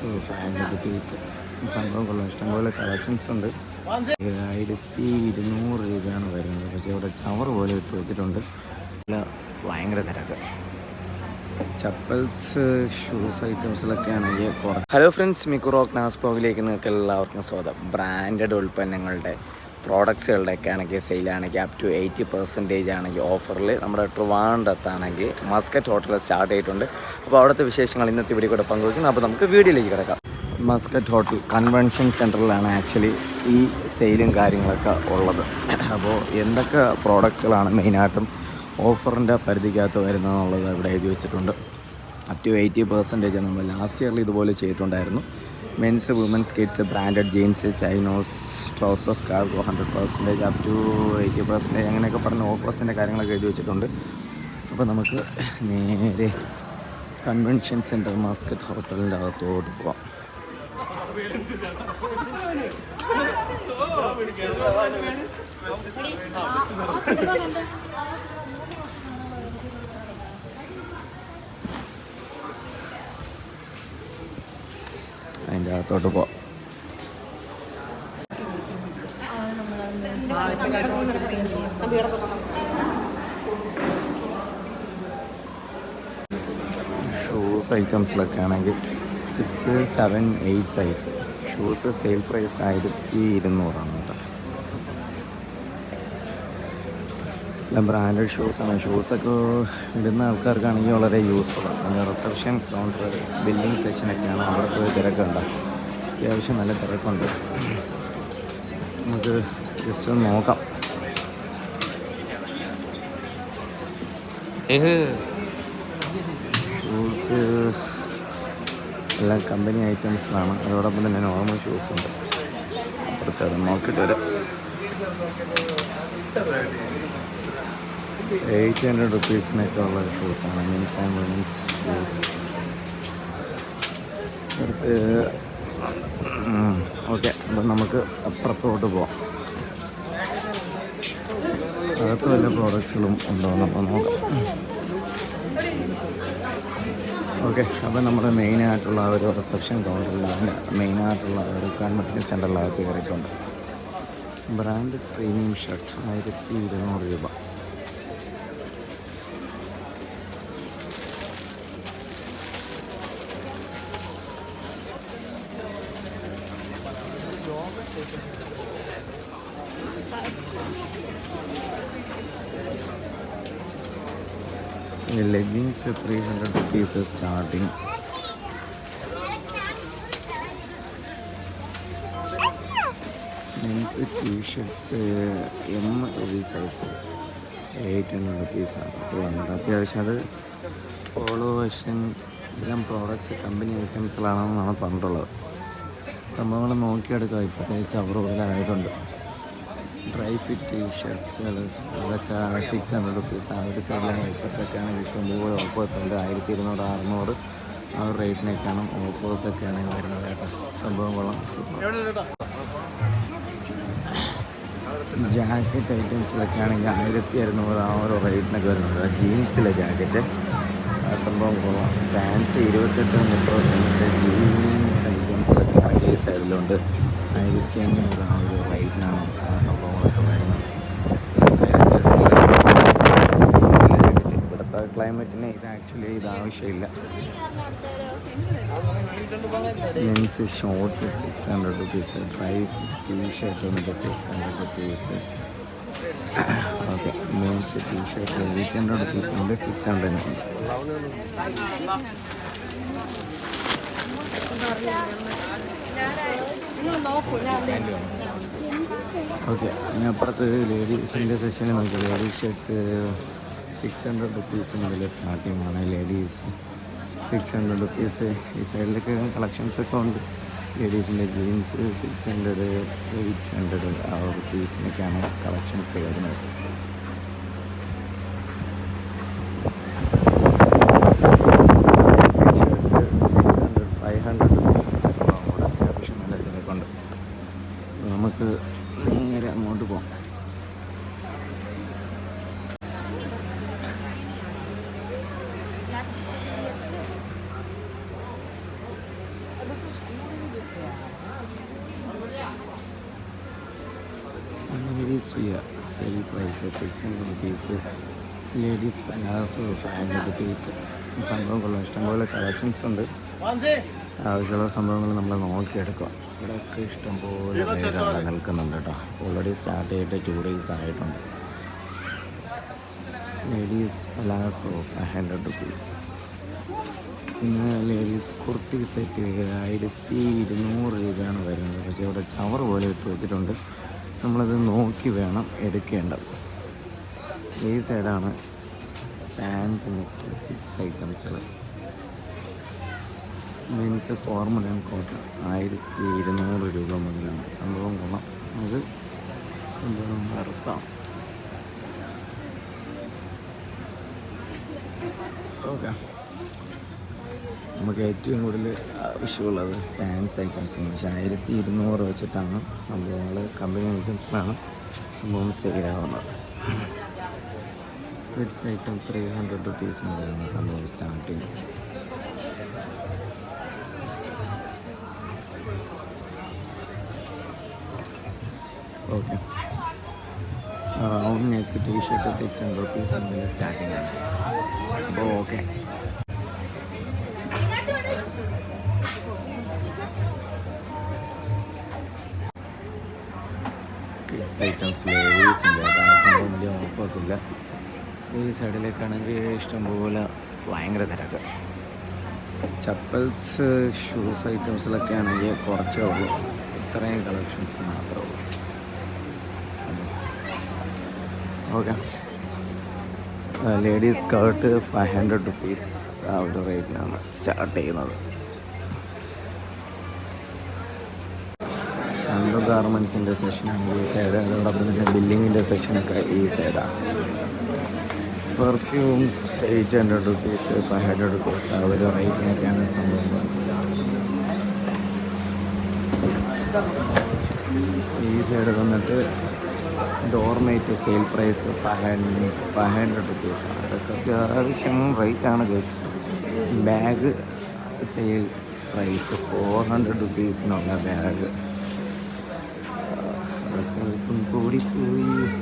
Five hundred rupees സംഭവം കൊള്ളാം. ഇഷ്ടംപോലെ കളക്ഷൻസ് ഉണ്ട്. ഏഴായിരത്തി ഇരുന്നൂറ് രൂപയാണ് വരുന്നത്. പക്ഷേ ഇവിടെ ചവർ പോലെ ഇട്ട് വെച്ചിട്ടുണ്ട്. നല്ല ഭയങ്കര തിരക്ക്. ചപ്പൽസ് ഷൂസ് ഐറ്റംസിലൊക്കെ ആണെങ്കിൽ കുറച്ച് ഹലോ ഫ്രണ്ട്സ് മിക്കുറോക്ക് നാസ്പോകിലേക്ക് നിങ്ങൾക്ക് എല്ലാവർക്കും സ്വാഗതം. ബ്രാൻഡഡ് ഉൽപ്പന്നങ്ങളുടെ പ്രോഡക്ട്സുകളുടെയൊക്കെ ആണെങ്കിൽ സെയിലാണെങ്കിൽ അപ് ടു എയ്റ്റി പെർസെന്റേജ് ആണെങ്കിൽ ഓഫറിൽ നമ്മുടെ ട്രിവാൻഡത്താണെങ്കിൽ മസ്കറ്റ് ഹോട്ടൽ സ്റ്റാർട്ട് ചെയ്തിട്ടുണ്ട്. അപ്പോൾ അവിടുത്തെ വിശേഷങ്ങൾ ഇന്നത്തെ ഇവിടെ കൂടെ പങ്കുവയ്ക്കുന്നു. അപ്പോൾ നമുക്ക് വീഡിയോയിലേക്ക് കിടക്കാം. മസ്കറ്റ് ഹോട്ടൽ കൺവെൻഷൻ സെന്ററിലാണ് ആക്ച്വലി ഈ സെയിലും കാര്യങ്ങളൊക്കെ ഉള്ളത്. അപ്പോൾ എന്തൊക്കെ പ്രോഡക്ട്സുകളാണ് മെയിനായിട്ടും ഓഫറിന്റെ പരിധിക്കകത്ത് വരുന്നതെന്നുള്ളത് ഇവിടെ എഴുതി വെച്ചിട്ടുണ്ട്. അപ് ടു എയ്റ്റി പെർസെന്റേജ് നമ്മൾ ലാസ്റ്റ് ഇയറിൽ ഇതുപോലെ ചെയ്തിട്ടുണ്ടായിരുന്നു. Men's women's kids branded jeans chinos trousers cargo hundred percentage up to eighty percentage അങ്ങനെയൊക്കെ പറഞ്ഞ ഓഫേഴ്സിന്റെ കാര്യങ്ങളൊക്കെ എഴുതി വെച്ചിട്ടുണ്ട്. അപ്പോൾ നമുക്ക് നേരെ കൺവെൻഷൻ സെന്റർ മാസ്കറ്റ് ഹോട്ടലിന്റെ അകത്തോട്ട് പോവാം. അതിന്റെ അകത്തോട്ട് പോവാം. ഷൂസ് ഐറ്റംസിലൊക്കെ ആണെങ്കിൽ six seven eight size shoes sale price ആയിരത്തി ഇരുന്നൂറാണ് കേട്ടോ. എല്ലാം ബ്രാൻഡഡ് ഷൂസാണ് ഷൂസൊക്കെ ഇടുന്ന ആൾക്കാർക്കാണെങ്കിൽ വളരെ യൂസ്ഫുള്ളാണ് പിന്നെ റിസപ്ഷൻ കൗണ്ടർ ബില്ലിംഗ് സെഷനൊക്കെയാണ് അവിടെ പോയി തിരക്കുണ്ട്. അത്യാവശ്യം നല്ല തിരക്കുണ്ട്. നമുക്ക് ജസ്റ്റ് ഒന്ന് നോക്കാം. ഷൂസ് എല്ലാം കമ്പനി ഐറ്റംസിലാണ് അതോടൊപ്പം തന്നെ നോർമൽ ഷൂസ് ഉണ്ട്. കുറച്ച് അത് നോക്കിയിട്ട് വരാം. എയ്റ്റ് ഹൺഡ്രഡ് റുപ്പീസിനൊക്കെ ഉള്ള ഷൂസാണ് മെൻസ് ആൻഡ് വുമൻസ് ഷൂസ് അടുത്ത് ഓക്കെ അപ്പം നമുക്ക് അപ്പുറത്തോട്ട് പോവാം. അകത്ത് വല്ല പ്രോഡക്റ്റ്സുകളും ഉണ്ടോ നമ്മൾ നോക്കാം. ഓക്കെ അപ്പം നമ്മുടെ മെയിനായിട്ടുള്ള ഒരു റിസപ്ഷൻ കൗണ്ടറിലാണ് മെയിനായിട്ടുള്ള ഒരു കൺവെൻഷൻ സെന്ററിലകത്ത് കയറിയിട്ടുണ്ട്. ബ്രാൻഡ് പ്രീമിയം ഷർട്ട് ആയിരത്തി ഇരുന്നൂറ് രൂപ. Leggings three hundred rupees starting men's T shirts M L size eight hundred റുപ്പീസാണ് വന്നത് അത്യാവശ്യം അത് ഫോളോ വേഷൻ ഇതെല്ലാം പ്രോഡക്റ്റ്സ് കമ്പനി ഐറ്റംസിലാണെന്നാണ് പറഞ്ഞിട്ടുള്ളത്. സംഭവങ്ങൾ നോക്കിയെടുക്കാം. ഇപ്പോഴത്തെ ചവറ് കൂടുതലായിട്ടുണ്ട് ടീ ഫിറ്റ് ടീഷർട്ട്സ് അതൊക്കെ സിക്സ് ഹൺഡ്രഡ് റുപ്പീസ് ആ ഒരു സൈഡിലാണ് ഇപ്പോഴത്തൊക്കെയാണ് ഇഷ്ടംപോലെ ഓഫേഴ്സ് ഉണ്ട്. ആയിരത്തി ഇരുന്നൂറ് അറുന്നൂറ് ആ ഒരു റേറ്റിനൊക്കെയാണ് ഓഫേഴ്സൊക്കെയാണ് വരുന്നത് കേട്ടോ. സംഭവം കൊള്ളാം. ജാക്കറ്റ് ഐറ്റംസിലൊക്കെ ആണെങ്കിൽ ആയിരത്തി അറുന്നൂറ് ആ ഒരു റേറ്റിനൊക്കെ വരുന്നുണ്ട്. ജീൻസിലെ ജാക്കറ്റ് ആ സംഭവം കൊള്ളാം. പാൻസ് ഇരുപത്തെട്ട് മുപ്പത് സൈസ് ജീൻസ് ഐറ്റംസിലൊക്കെ കേസ് സൈഡിലുണ്ട് ആയിരത്തി അഞ്ഞൂറ് ആ ഒരു റേറ്റിനാണ് ആ സംഭവങ്ങളൊക്കെ വരുന്നത് ഇവിടുത്തെ ക്ലൈമറ്റിന് ഇത് ആക്ച്വലി ഇത് ആവശ്യമില്ല. Men's shorts six hundred rupees dry T shirt വന്നിട്ട് six hundred rupees okay men's T shirt eight hundred rupees ഉണ്ട് സിക്സ് ഹൺഡ്രഡ് ഉണ്ട്. ഓക്കെ അപ്പുറത്ത് ലേഡീസിന്റെ സെക്ഷനിൽ നോക്കി. Ladies shirts six hundred rupees മുതൽ സ്റ്റാർട്ടിംഗ് ആണ് ലേഡീസ് സിക്സ് ഹൺഡ്രഡ് റുപ്പീസ് ഈ സൈഡിലൊക്കെ കളക്ഷൻസ് ഒക്കെ ഉണ്ട്. ലേഡീസിന്റെ jeans six hundred eight hundred ആ റുപ്പീസിനൊക്കെയാണ് കളക്ഷൻസ് വരുന്നത്. നമുക്ക് ladies wear sale price six hundred rupees ladies palazzo five hundred rupees സംഭവം കൊള്ളാം ഇഷ്ടംപോലെ കളക്ഷൻസ് ഉണ്ട്. ആവശ്യമുള്ള സംഭവങ്ങൾ നമ്മൾ നോക്കിയെടുക്കുക ഇവിടെയൊക്കെ ഇഷ്ടംപോലെ അവിടെ നിൽക്കുന്നുണ്ട് കേട്ടോ. ഓൾറെഡി സ്റ്റാർട്ട് ചെയ്തിട്ട് ടു ഡേയ്സ് ആയിട്ടുണ്ട്. Ladies palazzo five hundred rupees പിന്നെ ലേഡീസ് കുർത്തി സെറ്റ് ആയിരത്തി ഇരുന്നൂറ് രൂപയാണ് വരുന്നത്. പക്ഷേ ഇവിടെ ചവർ പോലെ ഇട്ട് വെച്ചിട്ടുണ്ട്. നമ്മളത് നോക്കി വേണം എടുക്കേണ്ടത്. ഈ സൈഡാണ് പാൻസിന് fix ഐറ്റംസുകൾ. Means formal and cotton. ആയിരത്തി ഇരുന്നൂറ് രൂപ മുതലാണ്. സംഭവം കൊള്ളാം. അത് സംഭവം നടത്താം. ഓക്കെ. നമുക്ക് ഏറ്റവും കൂടുതൽ ആവശ്യമുള്ളത് പാൻസ് ഐറ്റംസ് പക്ഷേ ആയിരത്തി ഇരുന്നൂറ് വെച്ചിട്ടാണ് സംഭവങ്ങൾ കമ്പനി ഐറ്റംസിലാണ് സംഭവം സെയിലാവുന്നത് kids item three hundred rupees മുതലാണ് സംഭവം starting okay round neck T shirt six hundred rupees മുതൽ സ്റ്റാർട്ടിങ് ആണ്. അപ്പോൾ ഓക്കെ ഐറ്റംസ് ലേഡീസിന്റെ സംഭവം വലിയ ഓഫേഴ്സ് ഇല്ല. ഈ സൈഡിലേക്കാണെങ്കിൽ ഇഷ്ടംപോലെ ഭയങ്കര തിരക്ക്. ചപ്പൽസ് ഷൂസ് ഐറ്റംസിലൊക്കെ ആണെങ്കിൽ കുറച്ചേ ഉള്ളൂ. ഇത്രയും കളക്ഷൻസ് മാത്രമേ ഉള്ളൂ. Okay. Ladies skirt five hundred rupees ആ ഒരു റേറ്റിനാണ് സ്റ്റാർട്ട് ചെയ്യുന്നത്. അണ്ടർ ഗാർമെൻസിന്റെ സെക്ഷനാണ് ഈ സൈഡ് അതോടൊപ്പം തന്നെ ബില്ലിങ്ങിന്റെ സെക്ഷനൊക്കെ ഈ സൈഡാണ് perfumes eight hundred rupees five hundred rupees ആ ഒരു റേറ്റിനൊക്കെയാണ് സംഭവം. ഈ സൈഡ് വന്നിട്ട് doormat sale price five hundred five hundred rupees അതൊക്കെ അത്യാവശ്യം റേറ്റാണ് guys bag sale price four hundred റുപ്പീസിനുള്ള bag histórico e